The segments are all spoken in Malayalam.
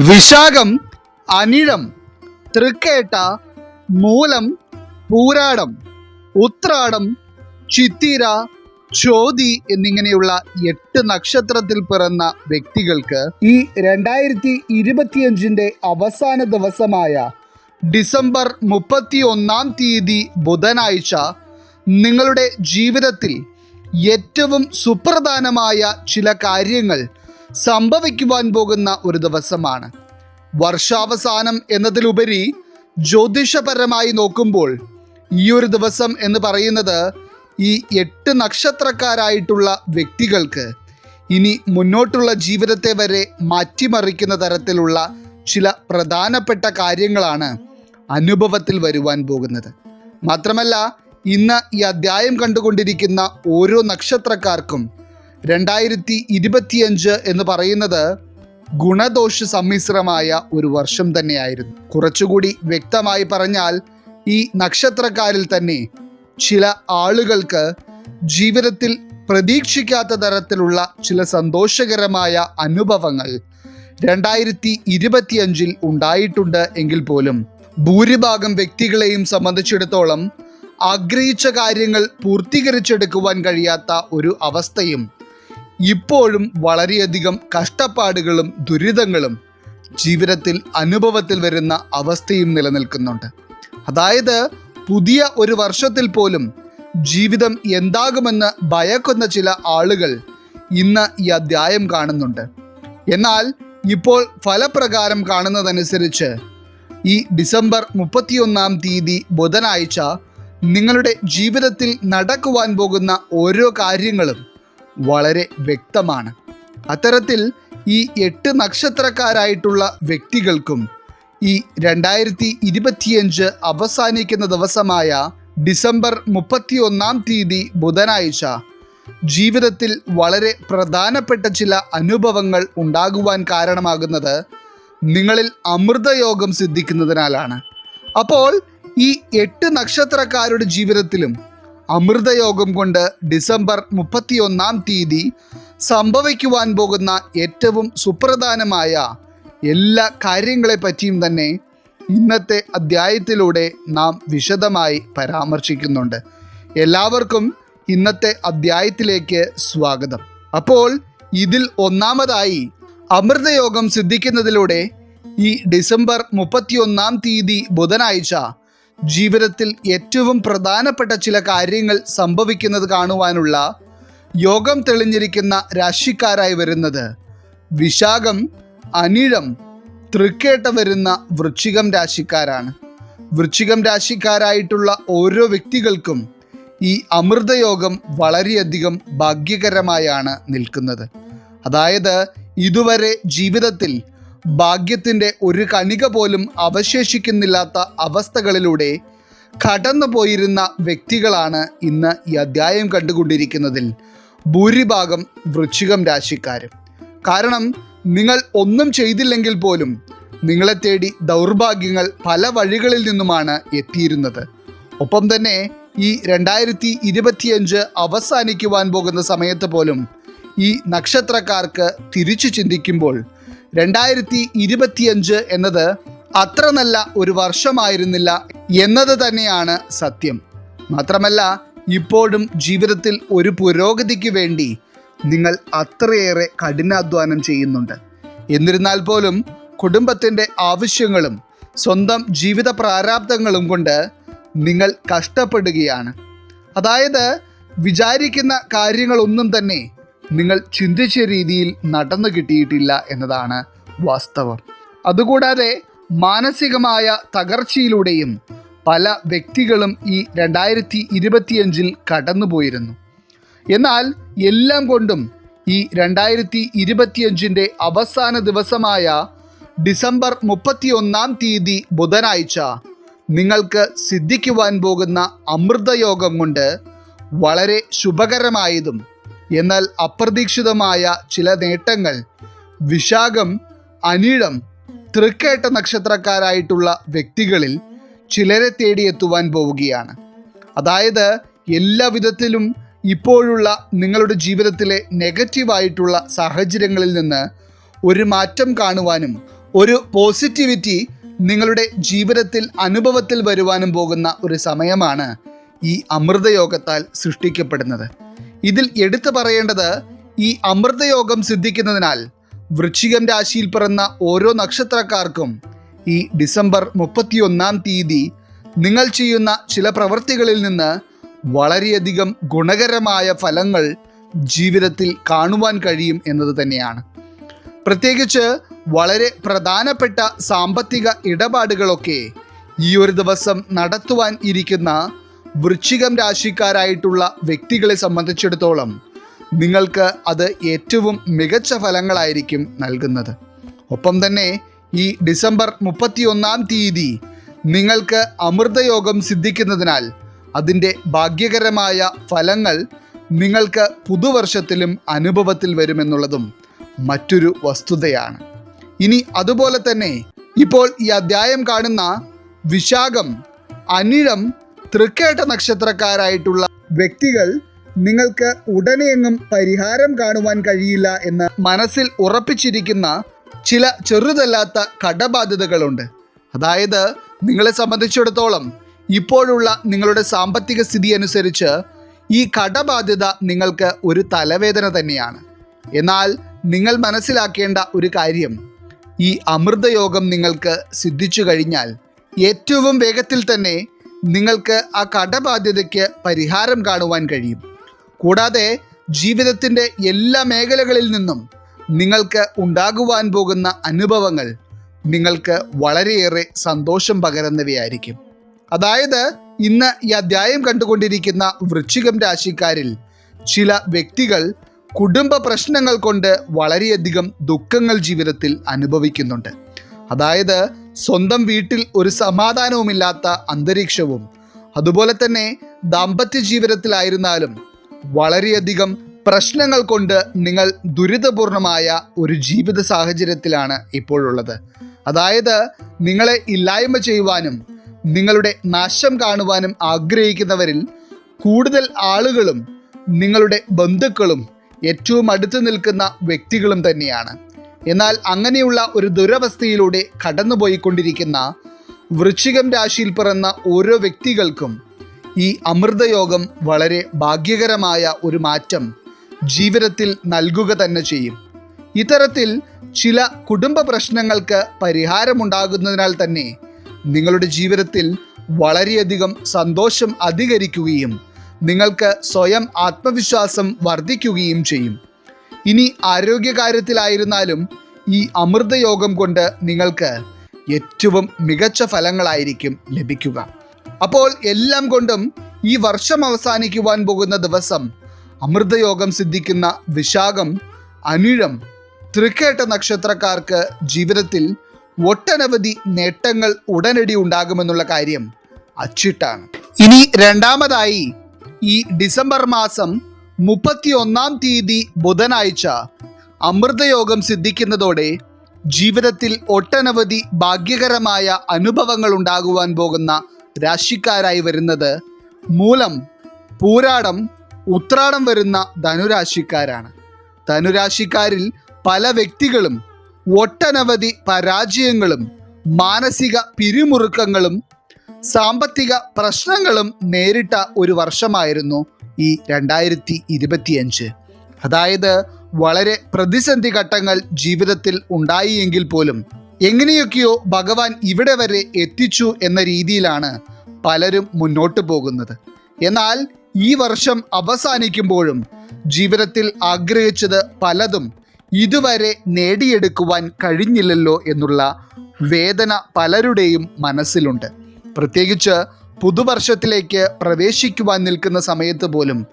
വിശാഖം അനിഴം തൃക്കേട്ട മൂലം പൂരാടം ഉത്രാടം ചിത്തിര ചോതി എന്നിങ്ങനെയുള്ള എട്ട് നക്ഷത്രത്തിൽ പിറന്ന വ്യക്തികൾക്ക് ഈ രണ്ടായിരത്തി ഇരുപത്തിയഞ്ചിന്റെ അവസാന ദിവസമായ ഡിസംബർ മുപ്പത്തി ഒന്നാം തീയതി ബുധനാഴ്ച നിങ്ങളുടെ ജീവിതത്തിൽ ഏറ്റവും സുപ്രധാനമായ ചില കാര്യങ്ങൾ സംഭവിക്കുവാൻ പോകുന്ന ഒരു ദിവസമാണ്. വർഷാവസാനം എന്നതിലുപരി ജ്യോതിഷപരമായി നോക്കുമ്പോൾ ഈ ഒരു ദിവസം എന്ന് പറയുന്നത് ഈ എട്ട് നക്ഷത്രക്കാരായിട്ടുള്ള വ്യക്തികൾക്ക് ഇനി മുന്നോട്ടുള്ള ജീവിതത്തെ വരെ മാറ്റിമറിക്കുന്ന തരത്തിലുള്ള ചില പ്രധാനപ്പെട്ട കാര്യങ്ങളാണ് അനുഭവത്തിൽ വരുവാൻ പോകുന്നത്. മാത്രമല്ല ഇന്ന് ഈ അധ്യായം കണ്ടുകൊണ്ടിരിക്കുന്ന ഓരോ നക്ഷത്രക്കാർക്കും രണ്ടായിരത്തി ഇരുപത്തിയഞ്ച് എന്ന് പറയുന്നത് ഗുണദോഷ സമ്മിശ്രമായ ഒരു വർഷം തന്നെയായിരുന്നു. കുറച്ചുകൂടി വ്യക്തമായി പറഞ്ഞാൽ ഈ നക്ഷത്രക്കാരിൽ തന്നെ ചില ആളുകൾക്ക് ജീവിതത്തിൽ പ്രതീക്ഷിക്കാത്ത തരത്തിലുള്ള ചില സന്തോഷകരമായ അനുഭവങ്ങൾ രണ്ടായിരത്തി ഇരുപത്തിയഞ്ചിൽ ഉണ്ടായിട്ടുണ്ട് എങ്കിൽ പോലും ഭൂരിഭാഗം വ്യക്തികളെയും സംബന്ധിച്ചിടത്തോളം ആഗ്രഹിച്ച കാര്യങ്ങൾ പൂർത്തീകരിച്ചെടുക്കുവാൻ കഴിയാത്ത ഒരു അവസ്ഥയും ഇപ്പോഴും വളരെയധികം കഷ്ടപ്പാടുകളും ദുരിതങ്ങളും ജീവിതത്തിൽ അനുഭവത്തിൽ വരുന്ന അവസ്ഥയും നിലനിൽക്കുന്നുണ്ട്. അതായത് പുതിയ ഒരു വർഷത്തിൽ പോലും ജീവിതം എന്താകുമെന്ന് ഭയക്കുന്ന ചില ആളുകൾ ഇന്ന് ഈ അധ്യായം കാണുന്നുണ്ട്. എന്നാൽ ഇപ്പോൾ ഫലപ്രകാരം കാണുന്നതനുസരിച്ച് ഈ ഡിസംബർ മുപ്പത്തിയൊന്നാം തീയതി ബുധനാഴ്ച നിങ്ങളുടെ ജീവിതത്തിൽ നടക്കുവാൻ പോകുന്ന ഓരോ കാര്യങ്ങളും വളരെ വ്യക്തമാണ്. അത്തരത്തിൽ ഈ എട്ട് നക്ഷത്രക്കാരായിട്ടുള്ള വ്യക്തികൾക്കും ഈ രണ്ടായിരത്തി ഇരുപത്തിയഞ്ച് അവസാനിക്കുന്ന ദിവസമായ ഡിസംബർ മുപ്പത്തി ഒന്നാം തീയതി ബുധനാഴ്ച ജീവിതത്തിൽ വളരെ പ്രധാനപ്പെട്ട ചില അനുഭവങ്ങൾ ഉണ്ടാകുവാൻ കാരണമാകുന്നത് നിങ്ങളിൽ അമൃതയോഗം സിദ്ധിക്കുന്നതിനാലാണ്. അപ്പോൾ ഈ എട്ട് നക്ഷത്രക്കാരുടെ ജീവിതത്തിലും അമൃതയോഗം കൊണ്ട് ഡിസംബർ മുപ്പത്തിയൊന്നാം തീയതി സംഭവിക്കുവാൻ പോകുന്ന ഏറ്റവും സുപ്രധാനമായ എല്ലാ കാര്യങ്ങളെപ്പറ്റിയും തന്നെ ഇന്നത്തെ അധ്യായത്തിലൂടെ നാം വിശദമായി പരാമർശിക്കുന്നുണ്ട്. എല്ലാവർക്കും ഇന്നത്തെ അധ്യായത്തിലേക്ക് സ്വാഗതം. അപ്പോൾ ഇതിൽ ഒന്നാമതായി അമൃതയോഗം സിദ്ധിക്കുന്നതിലൂടെ ഈ ഡിസംബർ മുപ്പത്തിയൊന്നാം തീയതി ബുധനാഴ്ച ജീവിതത്തിൽ ഏറ്റവും പ്രധാനപ്പെട്ട ചില കാര്യങ്ങൾ സംഭവിക്കുന്നത് കാണുവാനുള്ള യോഗം തെളിഞ്ഞിരിക്കുന്ന രാശിക്കാരായി വരുന്നത്. വിശാഖം അനിഴം തൃക്കേട്ട വരുന്ന വൃശ്ചികം രാശിക്കാരാണ്. വൃശ്ചികം രാശിക്കാരായിട്ടുള്ള ഓരോ വ്യക്തികൾക്കും ഈ അമൃതയോഗം വളരെയധികം ഭാഗ്യകരമായാണ് നിൽക്കുന്നത്. അതായത് ഇതുവരെ ജീവിതത്തിൽ ഭാഗ്യത്തിന്റെ ഒരു കണിക പോലും അവശേഷിക്കുന്നില്ലാത്ത അവസ്ഥകളിലൂടെ കടന്നു പോയിരുന്ന വ്യക്തികളാണ് ഇന്ന് ഈ അധ്യായം കണ്ടുകൊണ്ടിരിക്കുന്നതിൽ. ഭൂരിഭാഗം വൃശ്ചികം രാശിക്കാരും കാരണം നിങ്ങൾ ഒന്നും ചെയ്തില്ലെങ്കിൽ പോലും നിങ്ങളെ തേടി ദൗർഭാഗ്യങ്ങൾ പല വഴികളിൽ നിന്നുമാണ് എത്തിയിരുന്നത്. ഒപ്പം തന്നെ ഈ രണ്ടായിരത്തി ഇരുപത്തിയഞ്ച് അവസാനിക്കുവാൻ പോകുന്ന സമയത്ത് പോലും ഈ നക്ഷത്രക്കാർക്ക് തിരിച്ചു ചിന്തിക്കുമ്പോൾ രണ്ടായിരത്തി ഇരുപത്തിയഞ്ച് എന്നത് അത്ര നല്ല ഒരു വർഷമായിരുന്നില്ല എന്നത് തന്നെയാണ് സത്യം. മാത്രമല്ല ഇപ്പോഴും ജീവിതത്തിൽ ഒരു പുരോഗതിക്ക് വേണ്ടി നിങ്ങൾ അത്രയേറെ കഠിനാധ്വാനം ചെയ്യുന്നുണ്ട്. എന്നിരുന്നാൽ പോലും കുടുംബത്തിന്റെ ആവശ്യങ്ങളും സ്വന്തം ജീവിത പ്രാരാബ്ദങ്ങളും കൊണ്ട് നിങ്ങൾ കഷ്ടപ്പെടുകയാണ്. അതായത് വിചാരിക്കുന്ന കാര്യങ്ങളൊന്നും തന്നെ നിങ്ങൾ ചിന്തിച്ച രീതിയിൽ നടന്നു കിട്ടിയിട്ടില്ല എന്നതാണ് വാസ്തവം. അതുകൂടാതെ മാനസികമായ തകർച്ചയിലൂടെയും പല വ്യക്തികളും ഈ രണ്ടായിരത്തി ഇരുപത്തിയഞ്ചിൽ കടന്നുപോയിരുന്നു. എന്നാൽ എല്ലാം കൊണ്ടും ഈ രണ്ടായിരത്തി ഇരുപത്തിയഞ്ചിന്റെ അവസാന ദിവസമായ ഡിസംബർ മുപ്പത്തി ഒന്നാം തീയതി ബുധനാഴ്ച നിങ്ങൾക്ക് സിദ്ധിക്കുവാൻ പോകുന്ന അമൃതയോഗം കൊണ്ട് വളരെ ശുഭകരമായതും എന്നാൽ അപ്രതീക്ഷിതമായ ചില നേട്ടങ്ങൾ. വിശാഖം അനിഴം തൃക്കേട്ട നക്ഷത്രക്കാരായിട്ടുള്ള വ്യക്തികളിൽ ചിലരെ തേടിയെത്തുവാൻ പോവുകയാണ്. അതായത് എല്ലാ വിധത്തിലും ഇപ്പോഴുള്ള നിങ്ങളുടെ ജീവിതത്തിലെ നെഗറ്റീവായിട്ടുള്ള സാഹചര്യങ്ങളിൽ നിന്ന് ഒരു മാറ്റം കാണുവാനും ഒരു പോസിറ്റിവിറ്റി നിങ്ങളുടെ ജീവിതത്തിൽ അനുഭവത്തിൽ വരുവാനും പോകുന്ന ഒരു സമയമാണ് ഈ അമൃതയോഗത്താൽ സൃഷ്ടിക്കപ്പെടുന്നത്. ഇതിൽ എടുത്തു പറയേണ്ടത് ഈ അമൃതയോഗം സിദ്ധിക്കുന്നതിനാൽ വൃശ്ചികം രാശിയിൽ പിറന്ന ഓരോ നക്ഷത്രക്കാർക്കും ഈ ഡിസംബർ മുപ്പത്തിയൊന്നാം തീയതി നിങ്ങൾ ചെയ്യുന്ന ചില പ്രവൃത്തികളിൽ നിന്ന് വളരെയധികം ഗുണകരമായ ഫലങ്ങൾ ജീവിതത്തിൽ കാണുവാൻ കഴിയും എന്നത് തന്നെയാണ്. പ്രത്യേകിച്ച് വളരെ പ്രധാനപ്പെട്ട സാമ്പത്തിക ഇടപാടുകളൊക്കെ ഈ ഒരു ദിവസം നടത്തുവാൻ ഇരിക്കുന്ന വൃശ്ചികം രാശിക്കാരായിട്ടുള്ള വ്യക്തികളെ സംബന്ധിച്ചിടത്തോളം നിങ്ങൾക്ക് അത് ഏറ്റവും മികച്ച ഫലങ്ങളായിരിക്കും നൽകുന്നത്. ഒപ്പം തന്നെ ഈ ഡിസംബർ മുപ്പത്തിയൊന്നാം തീയതി നിങ്ങൾക്ക് അമൃതയോഗം സിദ്ധിക്കുന്നതിനാൽ അതിന്റെ ഭാഗ്യകരമായ ഫലങ്ങൾ നിങ്ങൾക്ക് പുതുവർഷത്തിലും അനുഭവത്തിൽ വരുമെന്നുള്ളതും മറ്റൊരു വസ്തുതയാണ്. ഇനി അതുപോലെ തന്നെ ഇപ്പോൾ ഈ അധ്യായം കാണുന്ന വിശാഖം അനിഴം തൃക്കേട്ട നക്ഷത്രക്കാരായിട്ടുള്ള വ്യക്തികൾ നിങ്ങൾക്ക് ഉടനെയെങ്ങും പരിഹാരം കാണുവാൻ കഴിയില്ല എന്ന് മനസ്സിൽ ഉറപ്പിച്ചിരിക്കുന്ന ചില ചെറുതല്ലാത്ത കടബാധ്യതകളുണ്ട്. അതായത് നിങ്ങളെ സംബന്ധിച്ചിടത്തോളം ഇപ്പോഴുള്ള നിങ്ങളുടെ സാമ്പത്തിക സ്ഥിതി അനുസരിച്ച് ഈ കടബാധ്യത നിങ്ങൾക്ക് ഒരു തലവേദന തന്നെയാണ്. എന്നാൽ നിങ്ങൾ മനസ്സിലാക്കേണ്ട ഒരു കാര്യം ഈ അമൃതയോഗം നിങ്ങൾക്ക് സിദ്ധിച്ചു കഴിഞ്ഞാൽ ഏറ്റവും വേഗത്തിൽ തന്നെ നിങ്ങൾക്ക് ആ കടബാധ്യതയ്ക്ക് പരിഹാരം കാണുവാൻ കഴിയും. കൂടാതെ ജീവിതത്തിന്റെ എല്ലാ മേഖലകളിൽ നിന്നും നിങ്ങൾക്ക് ഉണ്ടാകുവാൻ പോകുന്ന അനുഭവങ്ങൾ നിങ്ങൾക്ക് വളരെയേറെ സന്തോഷം പകരുന്നവയായിരിക്കും. അതായത് ഇന്ന് ഈ അധ്യായം കണ്ടുകൊണ്ടിരിക്കുന്ന വൃശ്ചികം രാശിക്കാരിൽ ചില വ്യക്തികൾ കുടുംബ പ്രശ്നങ്ങൾ കൊണ്ട് വളരെയധികം ദുഃഖങ്ങൾ ജീവിതത്തിൽ അനുഭവിക്കുന്നുണ്ട്. അതായത് സ്വന്തം വീട്ടിൽ ഒരു സമാധാനവുമില്ലാത്ത അന്തരീക്ഷവും. അതുപോലെ തന്നെ ദാമ്പത്യ ജീവിതത്തിലായിരുന്നാലും വളരെയധികം പ്രശ്നങ്ങൾ കൊണ്ട് നിങ്ങൾ ദുരിതപൂർണമായ ഒരു ജീവിത സാഹചര്യത്തിലാണ് ഇപ്പോഴുള്ളത്. അതായത് നിങ്ങളെ ഇല്ലായ്മ ചെയ്യുവാനും നിങ്ങളുടെ നാശം കാണുവാനും ആഗ്രഹിക്കുന്നവരിൽ കൂടുതൽ ആളുകളും നിങ്ങളുടെ ബന്ധുക്കളും ഏറ്റവും അടുത്ത് നിൽക്കുന്ന വ്യക്തികളും തന്നെയാണ്. എന്നാൽ അങ്ങനെയുള്ള ഒരു ദുരവസ്ഥയിലൂടെ കടന്നുപോയിക്കൊണ്ടിരിക്കുന്ന വൃശ്ചികം രാശിയിൽ പിറന്ന ഓരോ വ്യക്തികൾക്കും ഈ അമൃതയോഗം വളരെ ഭാഗ്യകരമായ ഒരു മാറ്റം ജീവിതത്തിൽ നൽകുക തന്നെ ചെയ്യും. ഇത്തരത്തിൽ ചില കുടുംബ പ്രശ്നങ്ങൾക്ക് പരിഹാരമുണ്ടാകുന്നതിനാൽ തന്നെ നിങ്ങളുടെ ജീവിതത്തിൽ വളരെയധികം സന്തോഷം അധികരിക്കുകയും നിങ്ങൾക്ക് സ്വയം ആത്മവിശ്വാസം വർദ്ധിക്കുകയും ചെയ്യും. ഇനി ആരോഗ്യകാര്യത്തിലായിരുന്നാലും ഈ അമൃതയോഗം കൊണ്ട് നിങ്ങൾക്ക് ഏറ്റവും മികച്ച ഫലങ്ങളായിരിക്കും ലഭിക്കുക. അപ്പോൾ എല്ലാം കൊണ്ടും ഈ വർഷം അവസാനിക്കുവാൻ പോകുന്ന ദിവസം അമൃതയോഗം സിദ്ധിക്കുന്ന വിശാഖം അനിഴം തൃക്കേട്ട നക്ഷത്രക്കാർക്ക് ജീവിതത്തിൽ ഒട്ടനവധി നേട്ടങ്ങൾ ഉടനടി ഉണ്ടാകുമെന്നുള്ള കാര്യം അച്ചിട്ടാണ്. ഇനി രണ്ടാമതായി ഈ ഡിസംബർ മാസം മുപ്പത്തി ഒന്നാം തീയതി ബുധനാഴ്ച അമൃതയോഗം സിദ്ധിക്കുന്നതോടെ ജീവിതത്തിൽ ഒട്ടനവധി ഭാഗ്യകരമായ അനുഭവങ്ങൾ ഉണ്ടാകുവാൻ പോകുന്ന രാശിക്കാരായി വരുന്നത് മൂലം പൂരാടം ഉത്രാടം വരുന്ന ധനുരാശിക്കാരാണ്. ധനുരാശിക്കാരിൽ പല വ്യക്തികളും ഒട്ടനവധി പരാജയങ്ങളും മാനസിക പിരിമുറുക്കങ്ങളും സാമ്പത്തിക പ്രശ്നങ്ങളും നേരിട്ട ഒരു വർഷമായിരുന്നു ഈ രണ്ടായിരത്തി ഇരുപത്തിയഞ്ച് അതായത് വളരെ പ്രതിസന്ധി ഘട്ടങ്ങൾ ജീവിതത്തിൽ ഉണ്ടായി എങ്കിൽ പോലും എങ്ങനെയൊക്കെയോ ഭഗവാൻ ഇവിടെ വരെ എത്തിച്ചു എന്ന രീതിയിലാണ് പലരും മുന്നോട്ട് പോകുന്നത്. എന്നാൽ ഈ വർഷം അവസാനിക്കുമ്പോഴും ജീവിതത്തിൽ ആഗ്രഹിച്ചത് പലതും ഇതുവരെ നേടിയെടുക്കുവാൻ കഴിഞ്ഞില്ലല്ലോ എന്നുള്ള വേദന പലരുടെയും മനസ്സിലുണ്ട്. പ്രത്യേകിച്ച് പുതുവർഷത്തിലേക്ക് പ്രവേശിക്കുവാൻ നിൽക്കുന്ന സമയത്ത് പോലും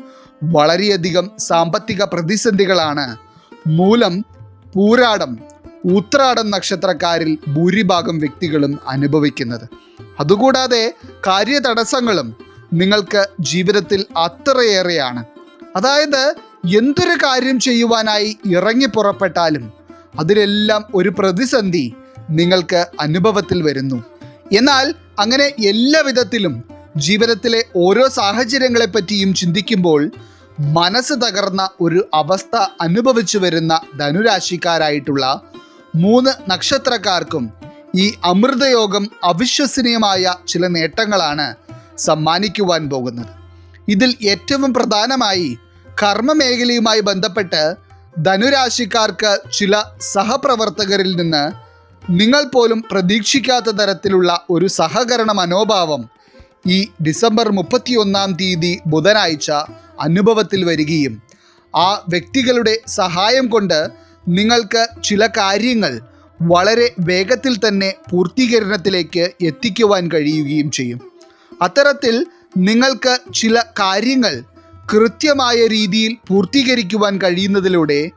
വളരെയധികം സാമ്പത്തിക പ്രതിസന്ധികളാണ്. മൂലം പൂരാടം ഉത്രാടം നക്ഷത്രക്കാരിൽ ഭൂരിഭാഗം വ്യക്തികളും അനുഭവിക്കുന്നത്. അതുകൂടാതെ കാര്യതടസ്സങ്ങളും നിങ്ങൾക്ക് ജീവിതത്തിൽ അത്രയേറെയാണ്. അതായത് എന്തൊരു കാര്യം ചെയ്യുവാനായി ഇറങ്ങി പുറപ്പെട്ടാലും അതിലെല്ലാം ഒരു പ്രതിസന്ധി നിങ്ങൾക്ക് അനുഭവത്തിൽ വരുന്നു. എന്നാൽ അങ്ങനെ എല്ലാ വിധത്തിലും ജീവിതത്തിലെ ഓരോ സാഹചര്യങ്ങളെ പറ്റിയും ചിന്തിക്കുമ്പോൾ മനസ്സ് തകർന്ന ഒരു അവസ്ഥ അനുഭവിച്ചു വരുന്ന ധനുരാശിക്കാരായിട്ടുള്ള മൂന്ന് നക്ഷത്രക്കാർക്കും ഈ അമൃതയോഗം അവിശ്വസനീയമായ ചില നേട്ടങ്ങളാണ് സമ്മാനിക്കുവാൻ പോകുന്നത്. ഇതിൽ ഏറ്റവും പ്രധാനമായി കർമ്മമേഖലയുമായി ബന്ധപ്പെട്ട് ധനുരാശിക്കാർക്ക് ചില സഹപ്രവർത്തകരിൽ നിന്ന് നിങ്ങൾ പോലും പ്രതീക്ഷിക്കാത്ത തരത്തിലുള്ള ഒരു സഹകരണ മനോഭാവം ഈ ഡിസംബർ മുപ്പത്തിയൊന്നാം തീയതി ബുധനാഴ്ച അനുഭവത്തിൽ വരികയും ആ വ്യക്തികളുടെ സഹായം കൊണ്ട് നിങ്ങൾക്ക് ചില കാര്യങ്ങൾ വളരെ വേഗത്തിൽ തന്നെ പൂർത്തീകരണത്തിലേക്ക് എത്തിക്കുവാൻ കഴിയുകയും ചെയ്യും. അത്തരത്തിൽ നിങ്ങൾക്ക് ചില കാര്യങ്ങൾ കൃത്യമായ രീതിയിൽ പൂർത്തീകരിക്കുവാൻ കഴിയുന്നതിലൂടെ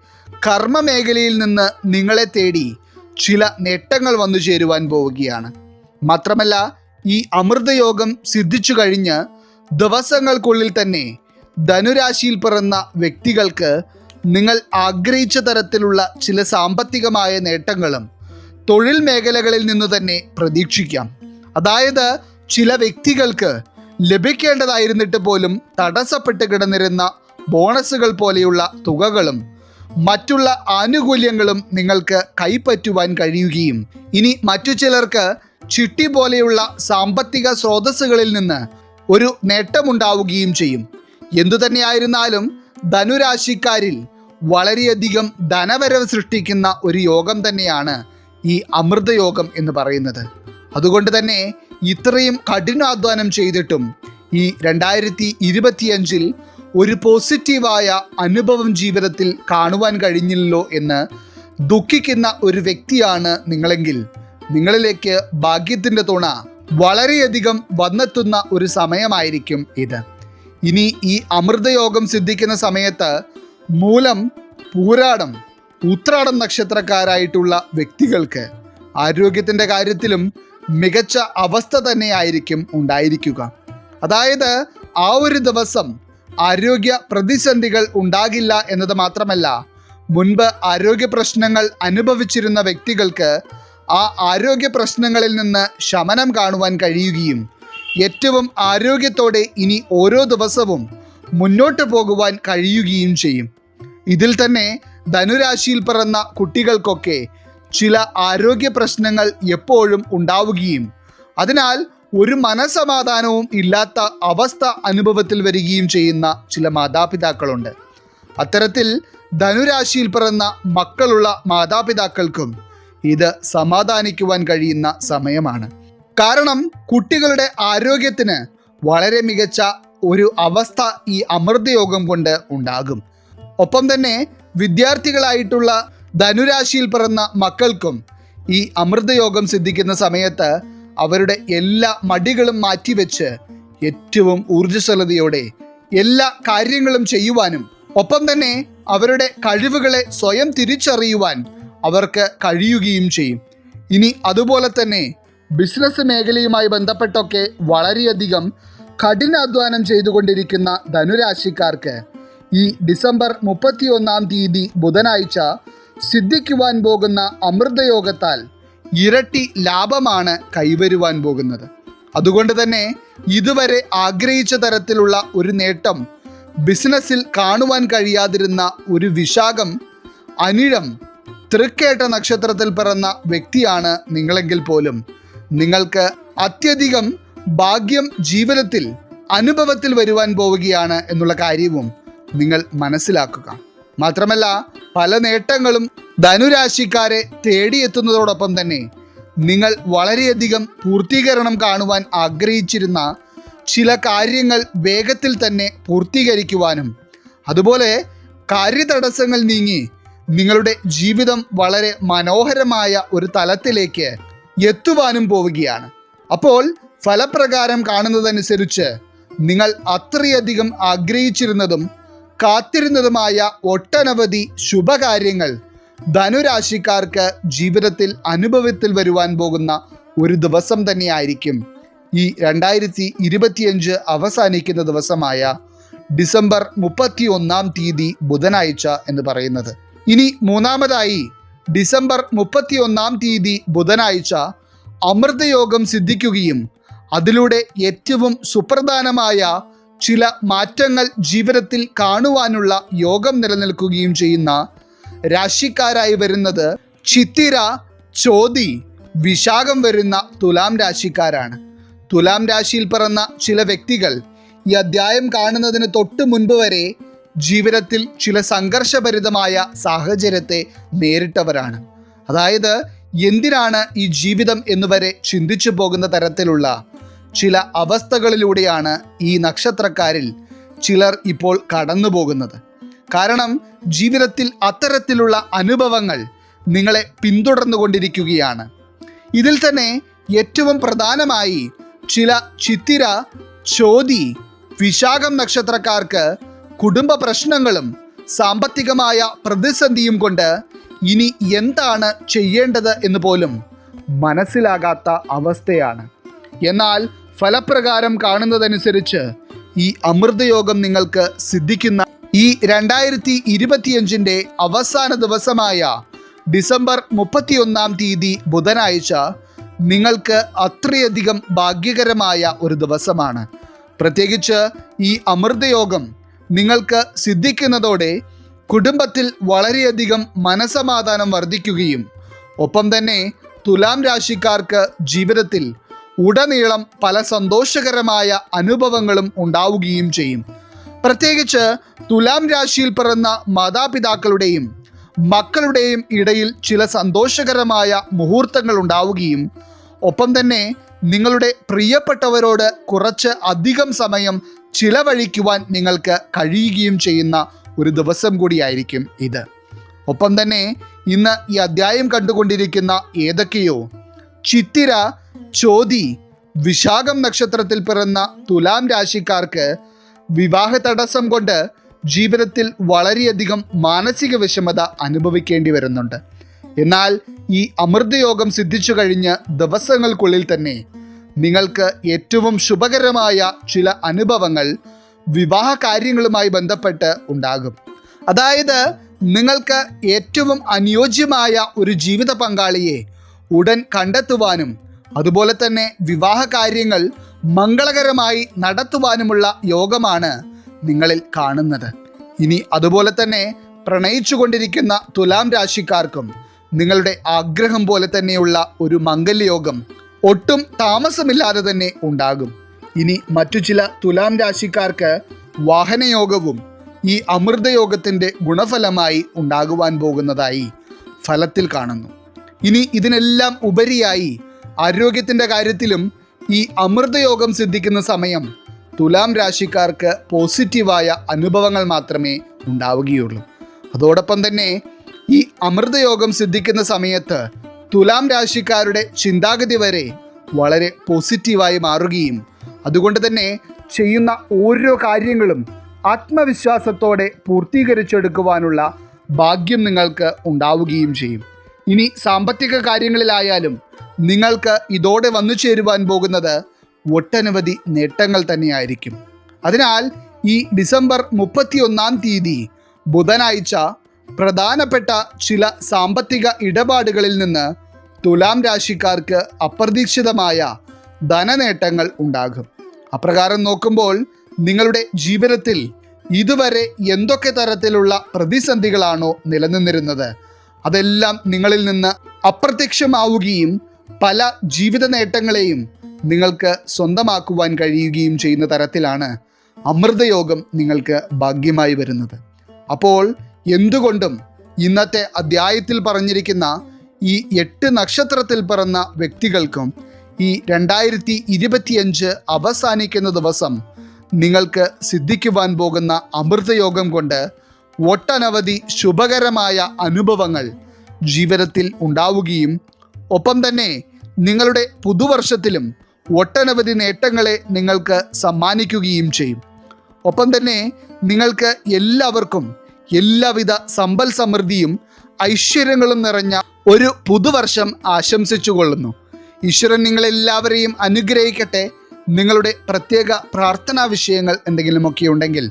കർമ്മമേഖലയിൽ നിന്ന് നിങ്ങളെ തേടി ചില നേട്ടങ്ങൾ വന്നു ചേരുവാൻ പോവുകയാണ്. മാത്രമല്ല ഈ അമൃതയോഗം സിദ്ധിച്ചു കഴിഞ്ഞ് ദിവസങ്ങൾക്കുള്ളിൽ തന്നെ ധനുരാശിയിൽ പിറന്ന വ്യക്തികൾക്ക് നിങ്ങൾ ആഗ്രഹിച്ച തരത്തിലുള്ള ചില സാമ്പത്തികമായ നേട്ടങ്ങളും തൊഴിൽ മേഖലകളിൽ നിന്ന് തന്നെ പ്രതീക്ഷിക്കാം. അതായത് ചില വ്യക്തികൾക്ക് ലഭിക്കേണ്ടതായിരുന്നിട്ട് പോലും തടസ്സപ്പെട്ട് കിടന്നിരുന്ന ബോണസുകൾ പോലെയുള്ള തുകകളും മറ്റുള്ള ആനുകൂല്യങ്ങളും നിങ്ങൾക്ക് കൈപ്പറ്റുവാൻ കഴിയുകയും. ഇനി മറ്റു ചിലർക്ക് ചിട്ടി പോലെയുള്ള സാമ്പത്തിക സ്രോതസ്സുകളിൽ നിന്ന് ഒരു നേട്ടമുണ്ടാവുകയും ചെയ്യും. എന്തു തന്നെയായിരുന്നാലും ധനുരാശിക്കാരിൽ വളരെയധികം ധനവരവ് സൃഷ്ടിക്കുന്ന ഒരു യോഗം തന്നെയാണ് ഈ അമൃതയോഗം എന്ന് പറയുന്നത്. അതുകൊണ്ട് തന്നെ ഇത്രയും കഠിനാധ്വാനം ചെയ്തിട്ടും ഈ രണ്ടായിരത്തി ഇരുപത്തിയഞ്ചിൽ ഒരു പോസിറ്റീവായ അനുഭവം ജീവിതത്തിൽ കാണുവാൻ കഴിഞ്ഞില്ലല്ലോ എന്ന് ദുഃഖിക്കുന്ന ഒരു വ്യക്തിയാണ് നിങ്ങളെങ്കിൽ. നിങ്ങളിലേക്ക് ഭാഗ്യത്തിന്റെ തുണ വളരെയധികം വന്നെത്തുന്ന ഒരു സമയമായിരിക്കും ഇത്. ഇനി ഈ അമൃതയോഗം സിദ്ധിക്കുന്ന സമയത്ത് മൂലം പൂരാടം ഉത്രാടം നക്ഷത്രക്കാരായിട്ടുള്ള വ്യക്തികൾക്ക് ആരോഗ്യത്തിന്റെ കാര്യത്തിലും മികച്ച അവസ്ഥ തന്നെയായിരിക്കും ഉണ്ടായിരിക്കുക. അതായത് ആ ഒരു ദിവസം ആരോഗ്യ പ്രതിസന്ധികൾ ഉണ്ടാകില്ല എന്നത് മാത്രമല്ല മുൻപ് ആരോഗ്യ പ്രശ്നങ്ങൾ അനുഭവിച്ചിരുന്ന വ്യക്തികൾക്ക് ആ ആരോഗ്യ പ്രശ്നങ്ങളിൽ നിന്ന് ശമനം കാണുവാൻ കഴിയുകയും ഏറ്റവും ആരോഗ്യത്തോടെ ഇനി ഓരോ ദിവസവും മുന്നോട്ട് പോകുവാൻ കഴിയുകയും ചെയ്യും. ഇതിൽ തന്നെ ധനുരാശിയിൽ പിറന്ന കുട്ടികൾക്കൊക്കെ ചില ആരോഗ്യ പ്രശ്നങ്ങൾ എപ്പോഴും ഉണ്ടാവുകയും അതിനാൽ ഒരു മനസമാധാനവും ഇല്ലാത്ത അവസ്ഥ അനുഭവത്തിൽ വരികയും ചെയ്യുന്ന ചില മാതാപിതാക്കളുണ്ട്. അത്തരത്തിൽ ധനുരാശിയിൽ പിറന്ന മക്കളുള്ള മാതാപിതാക്കൾക്കും ഇത് സമാധാനിക്കുവാൻ കഴിയുന്ന സമയമാണ്. കാരണം കുട്ടികളുടെ ആരോഗ്യത്തിന് വളരെ മികച്ച ഒരു അവസ്ഥ ഈ അമൃതയോഗം കൊണ്ട് ഉണ്ടാകും. ഒപ്പം തന്നെ വിദ്യാർത്ഥികളായിട്ടുള്ള ധനുരാശിയിൽ പിറന്ന മക്കൾക്കും ഈ അമൃതയോഗം സിദ്ധിക്കുന്ന സമയത്ത് അവരുടെ എല്ലാ മടികളും മാറ്റിവെച്ച് ഏറ്റവും ഊർജസ്വലതയോടെ എല്ലാ കാര്യങ്ങളും ചെയ്യുവാനും ഒപ്പം തന്നെ അവരുടെ കഴിവുകളെ സ്വയം തിരിച്ചറിയുവാൻ അവർക്ക് കഴിയുകയും ചെയ്യും. ഇനി അതുപോലെ തന്നെ ബിസിനസ് മേഖലയുമായി ബന്ധപ്പെട്ടൊക്കെ വളരെയധികം കഠിനാധ്വാനം ചെയ്തുകൊണ്ടിരിക്കുന്ന ധനുരാശിക്കാർക്ക് ഈ ഡിസംബർ മുപ്പത്തിയൊന്നാം തീയതി ബുധനാഴ്ച സിദ്ധിക്കുവാൻ പോകുന്ന അമൃതയോഗത്താൽ ഇരട്ടി ലാഭമാണ് കൈവരുവാൻ പോകുന്നത്. അതുകൊണ്ട് തന്നെ ഇതുവരെ ആഗ്രഹിച്ച തരത്തിലുള്ള ഒരു നേട്ടം ബിസിനസ്സിൽ കാണുവാൻ കഴിയാതിരുന്ന ഒരു വിശാഖം അനിഴം തൃക്കേട്ട നക്ഷത്രത്തിൽ പിറന്ന വ്യക്തിയാണ് നിങ്ങളെങ്കിൽ പോലും. നിങ്ങൾക്ക് അത്യധികം ഭാഗ്യം ജീവിതത്തിൽ അനുഭവത്തിൽ വരുവാൻ പോവുകയാണ് എന്നുള്ള കാര്യവും നിങ്ങൾ മനസ്സിലാക്കുക. മാത്രമല്ല പല നേട്ടങ്ങളും ധനുരാശിക്കാരെ തേടിയെത്തുന്നതോടൊപ്പം തന്നെ നിങ്ങൾ വളരെയധികം പൂർത്തീകരണം കാണുവാൻ ആഗ്രഹിച്ചിരുന്ന ചില കാര്യങ്ങൾ വേഗത്തിൽ തന്നെ പൂർത്തീകരിക്കുവാനും അതുപോലെ കാര്യതടസ്സങ്ങൾ നീങ്ങി നിങ്ങളുടെ ജീവിതം വളരെ മനോഹരമായ ഒരു തലത്തിലേക്ക് എത്തുവാനും പോവുകയാണ്. അപ്പോൾ ഫലപ്രകാരം കാണുന്നതനുസരിച്ച് നിങ്ങൾ അത്രയധികം ആഗ്രഹിച്ചിരുന്നതും കാത്തിരുന്നതുമായ ഒട്ടനവധി ശുഭകാര്യങ്ങൾ ധനുരാശിക്കാർക്ക് ജീവിതത്തിൽ അനുഭവത്തിൽ വരുവാൻ പോകുന്ന ഒരു ദിവസം തന്നെയായിരിക്കും. ഈ രണ്ടായിരത്തി ഇരുപത്തിയഞ്ച് അവസാനിക്കുന്ന ദിവസമായ ഡിസംബർ മുപ്പത്തി ഒന്നാം തീയതി ബുധനാഴ്ച എന്ന് പറയുന്നത്. ഇനി മൂന്നാമതായി ഡിസംബർ മുപ്പത്തി ഒന്നാം തീയതി ബുധനാഴ്ച അമൃതയോഗം സിദ്ധിക്കുകയും അതിലൂടെ ഏറ്റവും സുപ്രധാനമായ ചില മാറ്റങ്ങൾ ജീവിതത്തിൽ കാണുവാനുള്ള യോഗം നിലനിൽക്കുകയും ചെയ്യുന്ന രാശിക്കാരായി വരുന്നത് ചിത്തിര ചോതി വിശാഖം വരുന്ന തുലാം രാശിക്കാരാണ്. തുലാം രാശിയിൽ പിറന്ന ചില വ്യക്തികൾ ഈ അധ്യായം കാണുന്നതിന് തൊട്ട് മുൻപ് വരെ ജീവിതത്തിൽ ചില സംഘർഷഭരിതമായ സാഹചര്യത്തെ നേരിട്ടവരാണ്. അതായത് എന്തിനാണ് ഈ ജീവിതം എന്നുവരെ ചിന്തിച്ചു പോകുന്ന തരത്തിലുള്ള ചില അവസ്ഥകളിലൂടെയാണ് ഈ നക്ഷത്രക്കാരിൽ ചിലർ ഇപ്പോൾ കടന്നു പോകുന്നത് കാരണം ജീവിതത്തിൽ അത്തരത്തിലുള്ള അനുഭവങ്ങൾ നിങ്ങളെ പിന്തുടർന്നു കൊണ്ടിരിക്കുകയാണ് ഇതിൽ തന്നെ ഏറ്റവും പ്രധാനമായി ചില ചിത്തിര ചോതി വിശാഖം നക്ഷത്രക്കാർക്ക് കുടുംബ പ്രശ്നങ്ങളും സാമ്പത്തികമായ പ്രതിസന്ധിയും കൊണ്ട് ഇനി എന്താണ് ചെയ്യേണ്ടത് എന്ന് പോലും മനസ്സിലാകാത്ത അവസ്ഥയാണ്. എന്നാൽ ഫലപ്രകാരം കാണുന്നതനുസരിച്ച് ഈ അമൃതയോഗം നിങ്ങൾക്ക് സിദ്ധിക്കുന്ന ഈ രണ്ടായിരത്തി ഇരുപത്തിയഞ്ചിന്റെ അവസാന ദിവസമായ ഡിസംബർ മുപ്പത്തിയൊന്നാം തീയതി ബുധനാഴ്ച നിങ്ങൾക്ക് അത്രയധികം ഭാഗ്യകരമായ ഒരു ദിവസമാണ്. പ്രത്യേകിച്ച് ഈ അമൃതയോഗം നിങ്ങൾക്ക് സിദ്ധിക്കുന്നതോടെ കുടുംബത്തിൽ വളരെയധികം മനസമാധാനം വർദ്ധിക്കുകയും ഒപ്പം തന്നെ തുലാം രാശിക്കാർക്ക് ജീവിതത്തിൽ ഉടനീളം പല സന്തോഷകരമായ അനുഭവങ്ങളും ഉണ്ടാവുകയും ചെയ്യും. പ്രത്യേകിച്ച് തുലാം രാശിയിൽ പിറന്ന മാതാപിതാക്കളുടെയും മക്കളുടെയും ഇടയിൽ ചില സന്തോഷകരമായ മുഹൂർത്തങ്ങൾ ഉണ്ടാവുകയും ഒപ്പം തന്നെ നിങ്ങളുടെ പ്രിയപ്പെട്ടവരോട് കുറച്ച് അധികം സമയം ചിലവഴിക്കുവാൻ നിങ്ങൾക്ക് കഴിയുകയും ചെയ്യുന്ന ഒരു ദിവസം കൂടിയായിരിക്കും ഇത്. ഒപ്പം തന്നെ ഇന്ന് ഈ അധ്യായം കണ്ടുകൊണ്ടിരിക്കുന്ന ഏതൊക്കെയോ ചിത്തിര ചോതി വിശാഖം നക്ഷത്രത്തിൽ പിറന്ന തുലാം രാശിക്കാർക്ക് വിവാഹ തടസ്സം കൊണ്ട് ജീവിതത്തിൽ വളരെയധികം മാനസിക വിഷമത അനുഭവിക്കേണ്ടി വരുന്നുണ്ട്. എന്നാൽ ഈ അമൃതയോഗം സിദ്ധിച്ചു കഴിഞ്ഞ ദിവസങ്ങൾക്കുള്ളിൽ തന്നെ നിങ്ങൾക്ക് ഏറ്റവും ശുഭകരമായ ചില അനുഭവങ്ങൾ വിവാഹ കാര്യങ്ങളുമായി ബന്ധപ്പെട്ട് ഉണ്ടാകും. അതായത് നിങ്ങൾക്ക് ഏറ്റവും അനുയോജ്യമായ ഒരു ജീവിത പങ്കാളിയെ ഉടൻ കണ്ടെത്തുവാനും അതുപോലെ തന്നെ വിവാഹ കാര്യങ്ങൾ മംഗളകരമായി നടത്തുവാനുമുള്ള യോഗമാണ് നിങ്ങളിൽ കാണുന്നത്. ഇനി അതുപോലെ തന്നെ പ്രണയിച്ചു കൊണ്ടിരിക്കുന്ന തുലാം രാശിക്കാർക്കും നിങ്ങളുടെ ആഗ്രഹം പോലെ തന്നെയുള്ള ഒരു മംഗല്യയോഗം ഒട്ടും താമസമില്ലാതെ തന്നെ ഉണ്ടാകും. ഇനി മറ്റു ചില തുലാം രാശിക്കാർക്ക് വാഹനയോഗവും ഈ അമൃതയോഗത്തിന്റെ ഗുണഫലമായി ഉണ്ടാകുവാൻ പോകുന്നതായി ഫലത്തിൽ കാണുന്നു. ഇനി ഇതിനെല്ലാം ഉപരിയായി ആരോഗ്യത്തിന്റെ കാര്യത്തിലും ഈ അമൃതയോഗം സിദ്ധിക്കുന്ന സമയം തുലാം രാശിക്കാർക്ക് പോസിറ്റീവായ അനുഭവങ്ങൾ മാത്രമേ ഉണ്ടാവുകയുള്ളൂ. അതോടൊപ്പം തന്നെ ഈ അമൃതയോഗം സിദ്ധിക്കുന്ന സമയത്ത് തുലാം രാശിക്കാരുടെ ചിന്താഗതി വരെ വളരെ പോസിറ്റീവായി മാറുകയും അതുകൊണ്ട് തന്നെ ചെയ്യുന്ന ഓരോ കാര്യങ്ങളും ആത്മവിശ്വാസത്തോടെ പൂർത്തീകരിച്ചെടുക്കുവാനുള്ള ഭാഗ്യം നിങ്ങൾക്ക് ഉണ്ടാവുകയും ചെയ്യും. ഇനി സാമ്പത്തിക കാര്യങ്ങളിലായാലും നിങ്ങൾക്ക് ഇതോടെ വന്നു ചേരുവാൻ പോകുന്നത് ഒട്ടനവധി നേട്ടങ്ങൾ തന്നെയായിരിക്കും. അതിനാൽ ഈ ഡിസംബർ മുപ്പത്തിയൊന്നാം തീയതി ബുധനാഴ്ച പ്രധാനപ്പെട്ട ചില സാമ്പത്തിക ഇടപാടുകളിൽ നിന്ന് തുലാം രാശിക്കാർക്ക് അപ്രതീക്ഷിതമായ ധനനേട്ടങ്ങൾ ഉണ്ടാകും. അപ്രകാരം നോക്കുമ്പോൾ നിങ്ങളുടെ ജീവിതത്തിൽ ഇതുവരെ എന്തൊക്കെ തരത്തിലുള്ള പ്രതിസന്ധികളാണോ നിലനിന്നിരുന്നത്? അതെല്ലാം നിങ്ങളിൽ നിന്ന് അപ്രത്യക്ഷമാവുകയും പല ജീവിത നേട്ടങ്ങളെയും നിങ്ങൾക്ക് സ്വന്തമാക്കുവാൻ കഴിയുകയും ചെയ്യുന്ന തരത്തിലാണ് അമൃതയോഗം നിങ്ങൾക്ക് ഭാഗ്യമായി വരുന്നത്. അപ്പോൾ എന്തുകൊണ്ടും ഇന്നത്തെ അധ്യായത്തിൽ പറഞ്ഞിരിക്കുന്ന ഈ എട്ട് നക്ഷത്രത്തിൽ പിറന്ന വ്യക്തികൾക്കും ഈ രണ്ടായിരത്തി ഇരുപത്തിയഞ്ച് അവസാനിക്കുന്ന ദിവസം നിങ്ങൾക്ക് സിദ്ധിക്കുവാൻ പോകുന്ന അമൃതയോഗം കൊണ്ട് ഒട്ടനവധി ശുഭകരമായ അനുഭവങ്ങൾ ജീവിതത്തിൽ ഉണ്ടാവുകയും ഒപ്പം തന്നെ നിങ്ങളുടെ പുതുവർഷത്തിലും ഒട്ടനവധി നേട്ടങ്ങളെ നിങ്ങൾക്ക് സമ്മാനിക്കുകയും ചെയ്യും. ഒപ്പം തന്നെ നിങ്ങൾക്ക് എല്ലാവർക്കും എല്ലാവിധ സമ്പൽ സമൃദ്ധിയും ഐശ്വര്യങ്ങളും നിറഞ്ഞ ഒരു പുതുവർഷം ആശംസിച്ചു കൊള്ളുന്നു ഈശ്വരൻ നിങ്ങളെല്ലാവരെയും അനുഗ്രഹിക്കട്ടെ. നിങ്ങളുടെ പ്രത്യേക പ്രാർത്ഥനാ വിഷയങ്ങൾ എന്തെങ്കിലുമൊക്കെ ഉണ്ടെങ്കിൽ